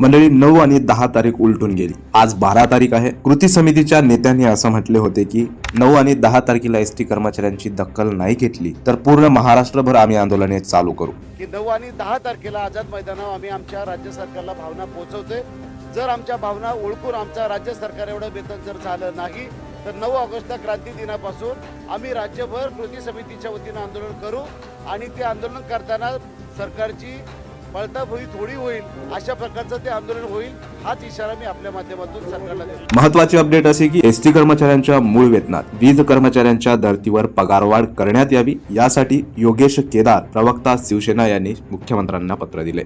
मंडळी नऊ आणि दहा तारीख उलटून गेली. आज बारा तारीख आहे. कृती समितीच्या नेत्यांनी असं म्हटले होते की नऊ आणि दहा तारखेला एस टी कर्मचाऱ्यांची दखल नाही घेतली तर पूर्ण महाराष्ट्रभर आम्ही आंदोलने चालू करू. की नऊ आणि दहा तारखेला आझाद मैदानावर आम्ही आमच्या राज्य सरकारला भावना पोहोचवतोय. जर आमच्या भावना ओळखून आमच्या राज्य सरकार एवढं वेतन जर झालं नाही तर नऊ ऑगस्टच्या क्रांती दिनापासून आम्ही राज्यभर कृती समितीच्या वतीनं आंदोलन करू आणि ते आंदोलन करताना सरकारची पळताभुई थोडी होईल अशा प्रकारचं ते आंदोलन होईल हाच इशारा मी आपल्या माध्यमातून सरकारला देतो. महत्वाची अपडेट असे की एस टी कर्मचाऱ्यांच्या मूळ वेतनात वीज कर्मचाऱ्यांच्या धर्तीवर पगारवाढ करण्यात यावी यासाठी योगेश केदार प्रवक्ता शिवसेना यांनी मुख्यमंत्र्यांना पत्र दिले.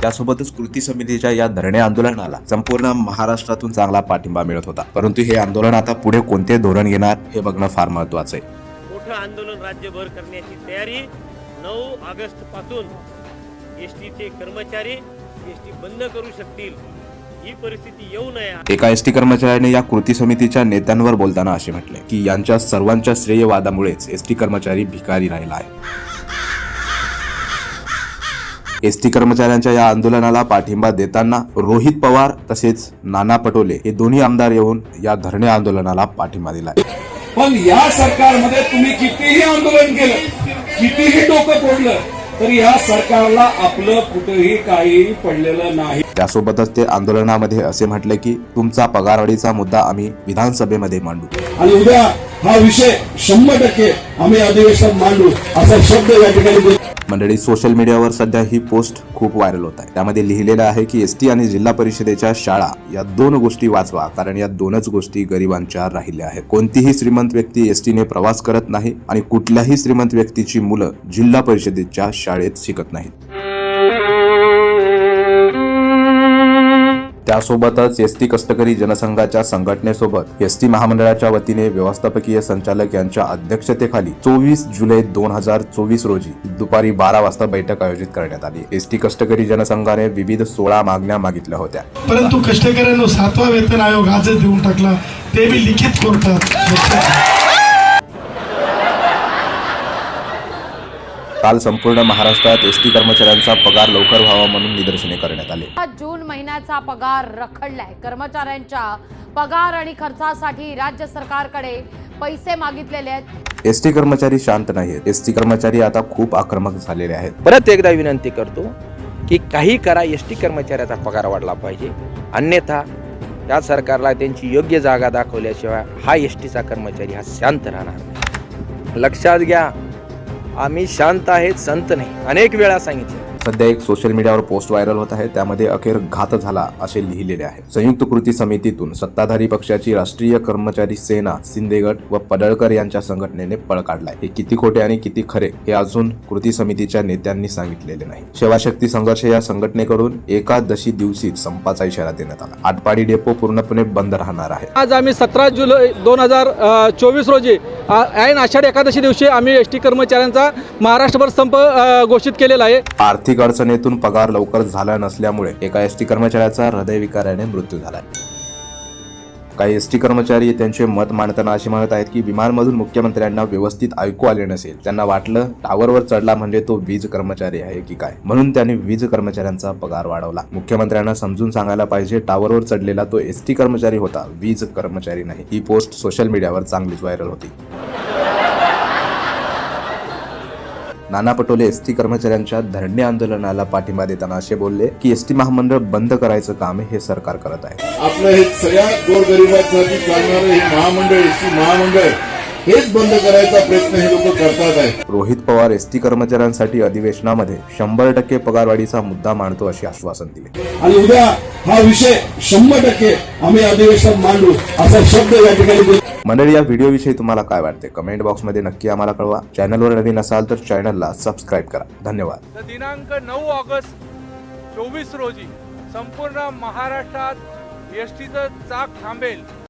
त्यासोबतच कृती समितीच्या या धरणे आंदोलनाला संपूर्ण महाराष्ट्रातून चांगला पाठिंबा मिळत होता. परंतु हे आंदोलन आता पुढे कोणते धोरण घेणार हे बघणं फार महत्वाचं आहे. मोठं आंदोलन राज्यभर करण्याची तयारी नऊ ऑगस्टपासून एस टीचे कर्मचारी एस टी बंद करू शकतील. ही परिस्थिती येऊ नये. एका एस टी कर्मचाऱ्याने या कृती समितीच्या नेत्यांवर बोलताना असे म्हटले की यांच्या सर्वांच्या श्रेयवादामुळेच एस टी कर्मचारी भिकारी राहिला आहे. एस टी कर्मचाऱ्यांच्या या आंदोलनाला पाठिंबा देताना रोहित पवार तसेच नाना पटोले हे दोन्ही आमदार येऊन या धरणे आंदोलनाला पाठिंबा दिला पण या सरकारमध्ये तुम्ही कितीही आंदोलन केलं कितीही डोकं फोडलं तरी या सरकारला आपलं कुठेही काही पडलेलं नाही. त्यासोबतच ते आंदोलनामध्ये असे म्हटले की तुमचा पगारवाढीचा मुद्दा आम्ही विधानसभेमध्ये मांडू. आणि उद्या हा विषय शंभर टक्के आम्ही अधिवेशन मांडू असा शब्द या ठिकाणी मंडळी सोशल मीडियावर सध्या ही पोस्ट खूप व्हायरल होत आहे. त्यामध्ये लिहिलेलं आहे की एस टी आणि जिल्हा परिषदेच्या शाळा या दोन गोष्टी वाचवा कारण या दोनच गोष्टी गरिबांच्या राहिल्या आहेत. कोणतीही श्रीमंत व्यक्ती एस टीने प्रवास करत नाही आणि कुठल्याही श्रीमंत व्यक्तीची मुलं जिल्हा परिषदेच्या शाळेत शिकत नाहीत. त्यासोबतच एस टी कष्टकरी जनसंघाच्या संघटनेसोबत एस टी महामंडळाच्या वतीने व्यवस्थापकीय संचालक यांच्या अध्यक्षतेखाली चोवीस जुलै दोन हजार चोवीस रोजी दुपारी बारा वाजता बैठक आयोजित करण्यात आली. एस टी कष्टकरी जनसंघाने विविध सोळा मागण्या मागितल्या होत्या. परंतु कष्टकऱ्यांना सातवा वेतन आयोग आजच देऊन टाकला. ते बी लिखित कोर्टात काल संपूर्ण महाराष्ट्रात एस टी कर्मचाऱ्यांचा पगार लवकर व्हावा म्हणून निदर्शने करण्यात आले. जून महिन्याचा पगार रखडलाय. कर्मचाऱ्यांच्या पगार आणि खर्चासाठी राज्य सरकारकडे पैसे मागितलेले आहेत. एस टी कर्मचारी शांत नाहीत एस टी कर्मचारी आता खूप आक्रमक झालेले आहेत. परत एकदा विनंती करतो की काही करा एस टी कर्मचाऱ्याचा पगार वाढला पाहिजे. अन्यथा या सरकारला त्यांची योग्य जागा दाखवल्याशिवाय हा एस टीचा कर्मचारी हा शांत राहणार लक्षात घ्या आम्ही शांत आहेत संत नाही. अनेक वेळा सांगितले. सध्या एक सोशल मीडियावर पोस्ट व्हायरल होत आहे. त्यामध्ये अखेर घात झाला असे लिहिलेले आहे. संयुक्त कृती समितीतून सत्ताधारी पक्षाची राष्ट्रीय कर्मचारी सेना शिंदेगड व पडळकर यांच्या संघटनेने पळ काढलाय. हे किती खोटे आणि किती खरे हे अजून कृती समितीच्या नेत्यांनी सांगितलेले नाही. सेवाशक्ती संघर्ष या संघटनेकडून एकादशी दिवशी संपाचा इशारा देण्यात आला. आटपाडी डेपो पूर्णपणे बंद राहणार आहे. आज आम्ही सतरा जुलै दोन हजार चोवीस रोजी ऐन आषाढ एकादशी दिवशी आम्ही एस टी कर्मचाऱ्यांचा महाराष्ट्रभर संप घोषित केलेला आहे. आर्थिक अडचणीतून पगार लवकर झाला नसल्यामुळे एका एस टी कर्मचाऱ्याचा हृदयविकाराने मृत्यू झाला. काही एस टी कर्मचारी त्यांचे मत मांडताना असे म्हणत आहेत की विमानमधून मुख्यमंत्र्यांना व्यवस्थित ऐकू आले नसेल. त्यांना वाटलं टावरवर चढला म्हणजे तो वीज कर्मचारी आहे की काय? म्हणून त्यांनी वीज कर्मचाऱ्यांचा पगार वाढवला. मुख्यमंत्र्यांना समजून सांगायला पाहिजे टावरवर चढलेला तो एस टी कर्मचारी होता. वीज कर्मचारी नाही. ही पोस्ट सोशल मीडियावर चांगलीच व्हायरल होती. नाना पटोले एस टी कर्मचाऱ्यांच्या धरणे आंदोलनाला पाठिंबा देताना असे बोलले की एस टी महामंडळ बंद करायचं काम हे सरकार करत आहे. आपलं हे सगळ्या गोरगरिबांसाठी चालणारं हे महामंडळ एसटी महामंडळ हेच बंद करायचा प्रयत्न हे लोक करतात आहे. रोहित पवार एस टी कर्मचाऱ्यांसाठी अधिवेशनामध्ये शंभर टक्के पगारवाढीचा मुद्दा मांडतो असे आश्वासन दिले. आणि उद्या हा विषय शंभर टक्के आम्ही अधिवेशन मांडू असा शब्द या ठिकाणी. मंडळी या व्हिडिओविषयी तुम्हाला काय वाटते? कमेंट बॉक्समध्ये नक्की आम्हाला कळवा. चॅनलवर नवीन असाल तर चॅनलला सबस्क्राईब करा. धन्यवाद. दिनांक नऊ ऑगस्ट चोवीस रोजी संपूर्ण महाराष्ट्रात एस टीचं चाक थांबेल.